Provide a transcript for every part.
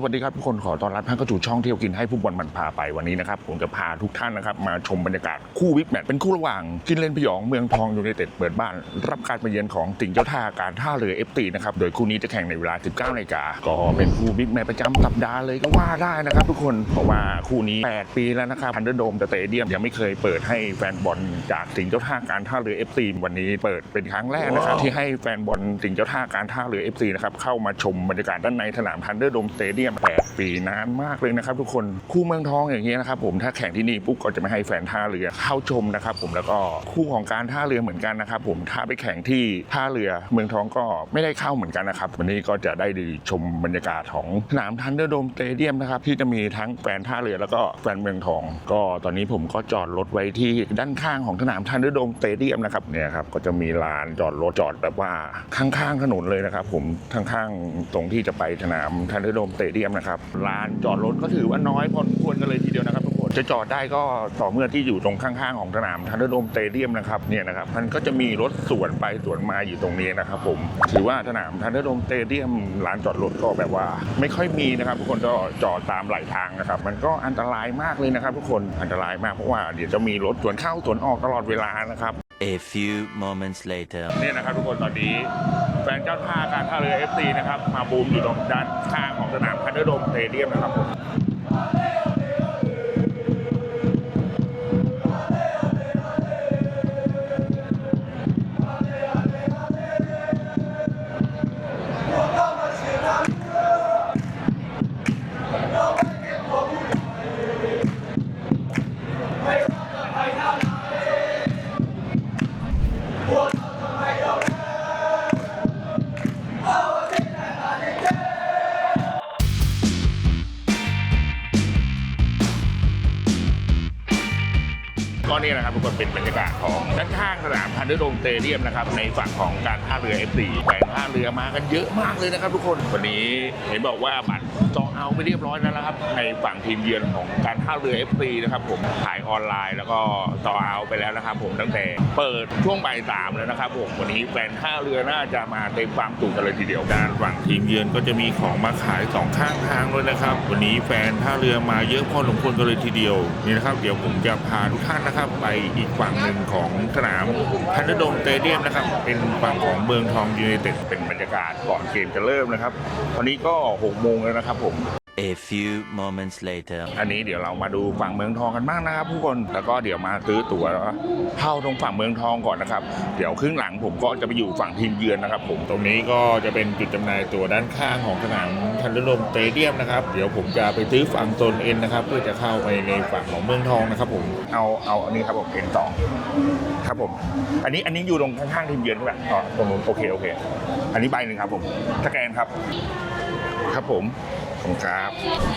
สวัสดีครับทุกคนขอต้อนรับท่านเข้าสู่ช่องเที่ยวกินให้ผู้บอลมันพาไปวันนี้นะครับผมจะพาทุกท่านนะครับมาชมบรรยากาศคู่วิกแมตช์เป็นคู่ระหว่างกินเลนพยองเมืองทองยูไนเต็ดเปิดบ้าน รับการมาเยือนของติ่งเจ้าท่าการท่าเรือเอฟตีนะครับโดยคู่นี้จะแข่งในเวลา 19นาฬิกาก็เป็นคู่วิกแมตช์ประจำสัปดาห์เลยก็ว่าได้นะครับ ทุกคนเพราะว่าคู่นี้ 8 ปีแล้วนะครับพันเดอร์โดมสเตเดียมยังไม่เคยเปิดให้แฟนบอลจากติ่งเจ้าท่าการท่าเรือเอฟซีวันนี้เปิดเป็นครั้งแรกนะครับที่ให้แฟนบอลติ่งเจ้าท่าการท่าเรือเอฟซีนะครับเข้ามาชมบรรยากาศด้านในสนามทันเดอร์โดมสเตเดียม8ปีนานมากเลยนะครับทุกคนคู่เมืองทองอย่างเงี้ยนะครับผมถ้าแข่งที่นี่ปุ๊บก็จะไม่ให้แฟนท่าเรือเข้าชมนะครับผมแล้วก็คู่ของการท่าเรือเหมือนกันนะครับผมถ้าไปแข่งที่ท่าเรือเมืองทองก็ไม่ได้เข้าเหมือนกันนะครับ วันนี้ก็จะได้ดีชมบรรยากาศของสนามทันเดอร์โดมสเตเดียมนะครับที่จะมีทั้งแฟนท่าเรือแล้วก็แฟนเมืองทอง ก็ตอนนี้ผมก็จอดรถไว้ที่ด้านข้างของสนามทันเดอร์โดมสเตเดียมนะครับเนี่ยครับก็จะมีลานจอดรถจอดแบบว่าข้างๆถนนเลยนะครับผมข้างๆตรงที่จะไปสนามทันเดอร์โดมสเตเดียมนะครับลานจอดรถก็ถือว่าน้อยพอสมควรกันเลยทีเดียวนะครับทุกคนจะจอดได้ก็ต่อเมื่อที่อยู่ตรงข้างๆของสนามทันเดอร์โดมสเตเดียมนะครับเนี่ยนะครับมันก็จะมีรถสวนไปสวนมาอยู่ตรงนี้นะครับผมถือว่าสนามทันเดอร์โดมสเตเดียมลานจอดรถก็แบบว่า ไม่ค่อยมีนะครับทุกคนก็จอดตามไหลทางนะครับมันก็อันตรายมากเลยนะครับ ทุกคนอันตรายมากเพราะว่าเดี๋ยวจะมีรถสวนเข้าสวนออกตลอดเวลานะครับ A few moments later. เนี่ยนะครับทุกคนตอนนี้ แฟนเจ้าท่าการท่าเรือ FC นะครับ มาบูมอยู่ตรงด้านข้างของ สนามพันเดอร์โดมสเตเดียมนะครับผม นี่นะครับทุกคนเป็นบรรยากาศของด้านข้างสนามพันเดอร์ดมสเตเดียมนะครับในฝั่งของการท่าเรือ FC แฟนท่าเรือมากันเยอะมากเลยนะครับทุกคนวันนี้เห็นบอกว่าบัตรจองเอาไปเรียบร้อยแล้วนะครับ ในฝั่งทีมเยือนของการท่าเรือ FC นะครับผมขายออนไลน์แล้วก็ต่อเอาไปแล้วนะครับ ผมตั้งแต่เปิดช่วงบ่ายสามแล้วนะครับผมวันนี้แฟนท่าเรือน่าจะมาเต็มความจุกันเลยทีเดียวด้านฝั่งทีมเยือนก็จะมีของมาขายสองข้างทางเลยนะครับ วันนี้แฟนท่าเรือมาเยอะพอสมควรกันเลยทีเดียวนี่นะครับ เดี๋ยวผมจะพาทุกท่านนะครับไปอีกฝั่งหนึ่งของสนามพันธดมสเตเดียมนะครับ เป็นฝั่งของเมืองทองยูไนเต็ดเป็นบรรยากาศก่อนเกมจะเริ่มนะครับตอนนี้ก็6โมงแล้วนะครับผม A few moments later. อันนี้เดี๋ยวเรามาดูฝั่งเมืองทองกันบ้างนะครับผู้คนแล้วก็เดี๋ยวมาซื้อตั๋วเข้าตรงฝั่งเมืองทองก่อนนะครับ เดี๋ยวครึ่งหลังผมก็จะไปอยู่ฝั่งทีมเยือนนะครับ ผมตรงนี้ก็จะเป็นจุดจำหน่ายตั๋วด้านข้างของสนามทันเดอร์โดมสเตเดียมนะครับเดี๋ยวผมจะไปซื้อฝั่งโซนเอ็นนะครับเพื่อจะเข้าไปในฝั่งของเมืองทองนะครับ ผมเอาเอาอันนี้ครับผมเอ็นสองครับผม อันนี้อันนี้อยู่ตรงข้างๆทีมเยือนใช่ไหมอ๋อตรงนู้นโอเคโอเค อันนี้ใบหนึ่งครับผมสแกนครับ ครับผมขอบคุณครับ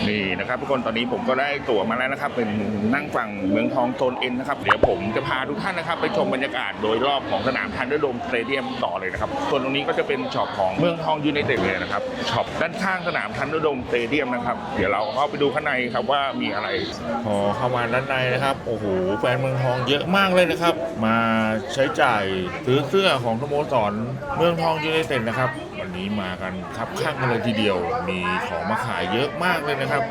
นี่นะครับทุกคนตอนนี้ผมก็ได้ตั๋วมาแล้วนะครับ เป็นนั่งฝั่งเมืองทองโซนเอ็นนะครับเดี๋ยวผมจะพาทุกท่านนะครับ ไปชมบรรยากาศโดยรอบของสนามทันเดอร์โดมสเตเดียมต่อเลยนะครับส่วนตรงนี้ก็จะเป็นช็อปของเมืองทองยูไนเต็ดเลยนะครับช็อปด้านข้างสนามทันเดอร์โดมสเตเดียมนะครับเดี๋ยวเราเข้าไปดูข้างในครับว่ามีอะไรพอเข้ามาด้านในนะครับโอ้โหแฟนเมืองทองเยอะมากเลยนะครับ มาใช้จ่ายซื้อเสื้อของสโมสรเมืองทองยูไนเต็ดนะครับ นี้มากันครับข้างกันเลยทีเดียว มีของมาขายเยอะมากเลยนะครับ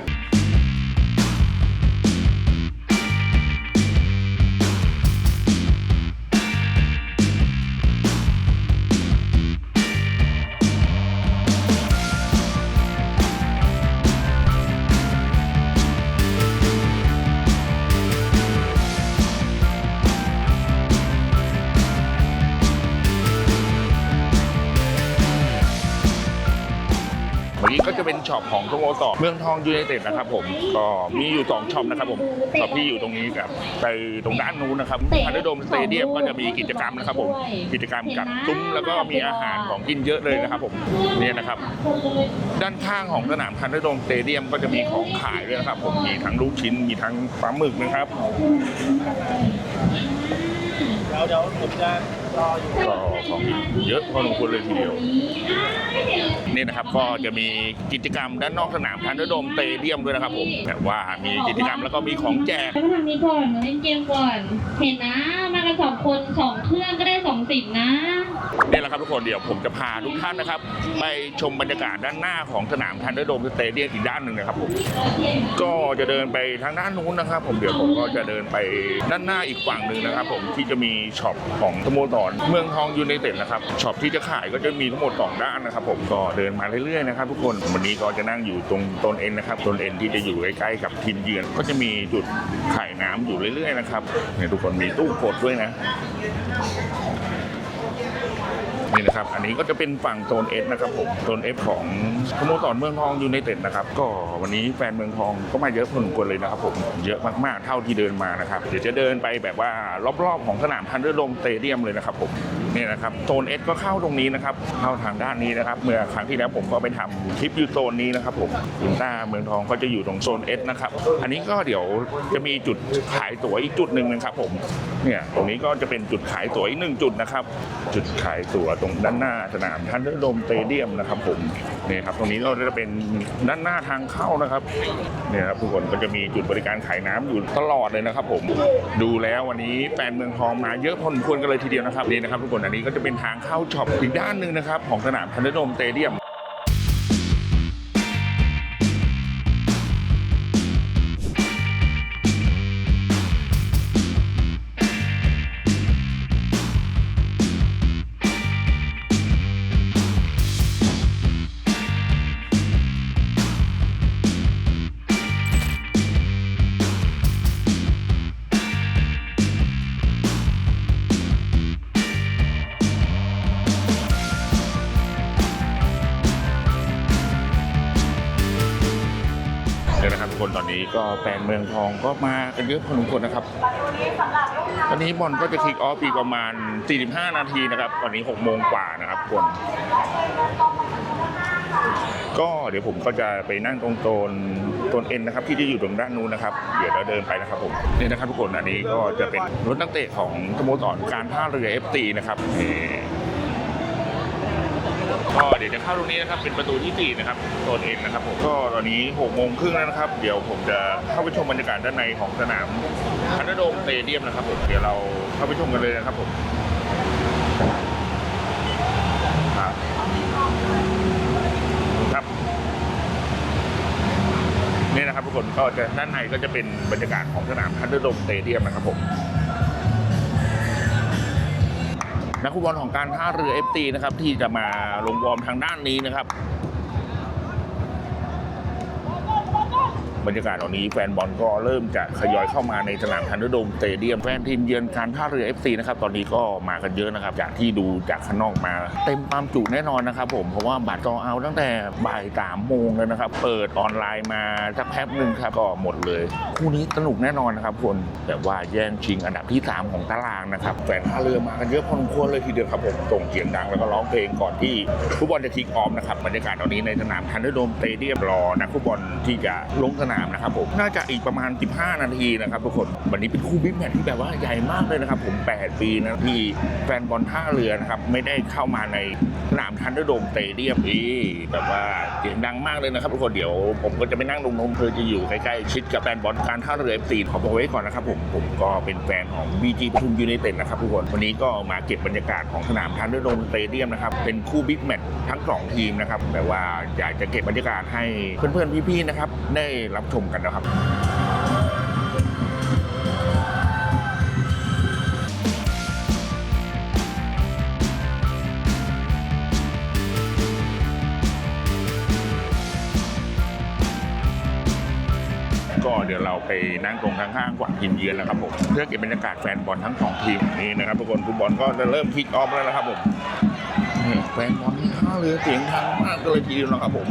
ของสโมสรเมืองทองยูไนเต็ดนะครับผมก็มีอยู่สองช็อปนะครับผมช็อปที่อยู่ตรงนี้กับไปตรงด้านนู้นนะครับพันธโดมสเตเดียมก็จะมีกิจกรรมนะครับผมกิจกรรมกับซุ้มแล้วก็มีอาหารของกินเยอะเลยนะครับผมเนี่ยนะครับ ด้านข้างของสนามพันธโดมสเตเดียมก็จะมีของขายด้วยนะครับผมมีทั้งลูกชิ้นมีทั้งปลาหมึกนะครับเดี๋ยวเดี๋ยวผมจะ ก็ของกินเยอะพอสมควรเลยทีเดียว นี่นะครับก็จะมีกิจกรรมด้านนอกสนามทันเดอร์โดมสเตเดียมด้วยนะครับผมแบบว่ามีกิจกรรมแล้วก็มีของแจกแล้วก็ทางนี้ก่อนมาเล่นเกมก่อน เห็นนะมากันสองคนสองเครื่องก็ได้สองสิบนะนี่แหละครับทุกคนเดี๋ยวผมจะพาทุกท่านนะครับ ไปชมบรรยากาศด้านหน้าของสนามทันเดอร์โดมสเตเดียมอีกด้านหนึ่งนะครับผมก็จะเดินไปทางด้านนู้นนะครับ ผมเดี๋ยวผมก็จะเดินไปด้านหน้าอีกฝั่งหนึ่งนะครับ ผมที่จะมีช็อปของสโมสรเมืองทองยูไนเต็ดนะครับช็อปที่จะขายก็จะมีทั้งหมดสองด้านนะครับผมก็เดินมาเรื่อยๆนะครับทุกคนวันนี้ก็จะนั่งอยู่ตรงต้นเอ็นนะครับต้นเอ็นที่จะอยู่ใกล้ๆกับทีมเยือนก็จะมีจุดขายน้ำอยู่เรื่อยๆนะครับเนี่ยทุกคนมีตู้กดด้วยนะ นี่นะครับ อันนี้ก็จะเป็นฝั่งโซนเอสนะครับผมโซนเอฟของสโมสรเมืองทองยูไนเต็ดนะครับ ก็วันนี้แฟนเมืองทองก็มาเยอะพอสมควรเลยนะครับผมเยอะมากๆเท่าที่เดินมานะครับ เดี๋ยวจะเดินไปแบบว่ารอบๆของสนามทันเดอร์โดมสเตเดียมเลยนะครับผมนี่นะครับโซนเอสก็เข้าตรงนี้นะครับเข้าทางด้านนี้นะครับ เมื่อครั้งที่แล้วผมก็ไปทำคลิปอยู่โซนนี้นะครับผมอินต้าเมืองทองก็จะอยู่ตรงโซนเอสนะครับ อันนี้ก็เดี๋ยวจะมีจุดขายตั๋วอีกจุดหนึ่งนะครับผม เนี่ยตรงนี้ก็จะเป็นจุดขายตั๋วอีกหนึ่งจุดนะครับ จุดขายตั๋วตรงด้านหน้าสนามทันเดอร์โดมสเตเดียมนะครับผมเนี่ยครับตรงนี้เราจะเป็นด้านหน้าทางเข้านะครับเนี่ยครับทุกคนก็จะมีจุดบริการขายน้ำอยู่ตลอดเลยนะครับ ผมดูแล้ววันนี้แฟนเมืองทองมาเยอะพอสมควรกันเลยทีเดียวนะครับนี่นะครับทุกคนอันนี้ก็จะเป็นทางเข้าช็อปอีกด้านหนึ่งนะครับของสนามทันเดอร์โดมสเตเดียม นี้ก็แฟนเมืองทองก็มากันเยอะพอสมควรนะครับตอนนี้บอลก็จะคิกออฟอีกประมาณ 45 นาทีนะครับตอนนี้ 6 โมงกว่านะครับทุกคนก็เดี๋ยวผมก็จะไปนั่งตรงโซนโซนเอ็นนะครับที่จะอยู่ตรงด้านนู้นนะครับ เดี๋ยวเราเดินไปนะครับผมนี่นะครับทุกคนอันนี้ก็จะเป็นรถนักเตะของสโมสรการท่าเรือ FT นะครับ ก็เดี๋ยวจะเข้าตรงนี้นะครับเป็นประตูที่สี่นะครับโซนเอ็นนะครับผมก็ตอนนี้หกโมงครึ่งแล้วนะครับ เดี๋ยวผมจะเข้าไปชมบรรยากาศด้านในของสนามพันธโดมสเตเดียมนะครับผมเดี๋ยวเราเข้าไปชมกันเลยนะครับผมครับครับนี่นะครับทุกคนก็จะด้านในก็จะเป็นบรรยากาศของสนามทันเดอร์โดมสเตเดียมนะครับผม นักฟุตบอลของการท่าเรือ FT นะครับที่จะมาลงวอร์มทางด้านนี้นะครับ บรรยากาศเหล่านี้แฟนบอลก็เริ่มจะทยอยเข้ามาในสนามทันดอร์โดมสเตเดียมแฟนทีมเยือนการท่าเรือ FC นะครับตอนนี้ก็มากันเยอะนะครับจากที่ดูจากข้างนอกมา เต็มความจุแน่นอนนะครับผมเพราะว่าบัตรจองเอาตั้งแต่บ่ายสามโมงเลยนะครับเปิดออนไลน์มาสักแป๊บหนึ่งครับก็หมดเลยคู่นี้สนุกแน่นอนนะครับคนแบบว่าแย่งชิงอันดับที่ 3 ของตารางนะครับแฟนท่าเรือมากันเยอะพอสมควรเลยทีเดียวครับผมส่งเสียงดังแล้วก็ร้องเพลงก่อนที่ฟุตบอลจะคิกออฟนะครับบรรยากาศตอนนี้ในสนามทันดอร์โดมสเตเดียมรอนักฟุตบอลที่จะลงสนามนะครับผมน่าจะอีกประมาณ 15 นาทีนะครับทุกคนวันนี้เป็นคู่บิ๊กแมตช์ที่แบบว่าใหญ่มากเลยนะครับผม 8 ปีนะที่แฟนบอลท่าเรือนะครับไม่ได้เข้ามาในสนามทันเดอร์โดมสเตเดียมนี่แบบว่าเสียงดังมากเลยนะครับทุกคนเดี๋ยวผมก็จะไปนั่งลงนมเธอจะอยู่ใกล้ๆชิดกับแฟนบอลการท่าเรือ FC ขอบอกไว้ก่อนนะครับผมผมก็เป็นแฟนของ BG ปทุมยูไนเต็ดนะครับทุกคนวันนี้ก็มาเก็บบรรยากาศของสนามทันเดอร์โดมสเตเดียมนะครับเป็นคู่บิ๊กแมตช์ทั้งสองทีมนะครับแบบว่าอยากจะเก็บบรรยากาศให้เพื่อนๆพี่ๆนะครับได้รับชมกันนะครับก็เดี๋ยวเราไปนั่งตรงข้างๆกว่าทีมเยือนแล้วครับผมเพื่อเก็บบรรยากาศแฟนบอลทั้งสองทีมนี่นะครับทุกคนฟุตบอลก็จะเริ่มคิกออฟแล้วนะครับผมแฟนบอลที่ท่าเรือเสียงดังมากเลยทีเดียวนะครับผม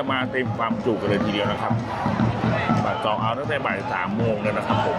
จะมาเต็มความจุกันเลยทีเดียวนะครับบัตรจองเอาตั้งแต่บ่ายสามโมงเลยนะครับผม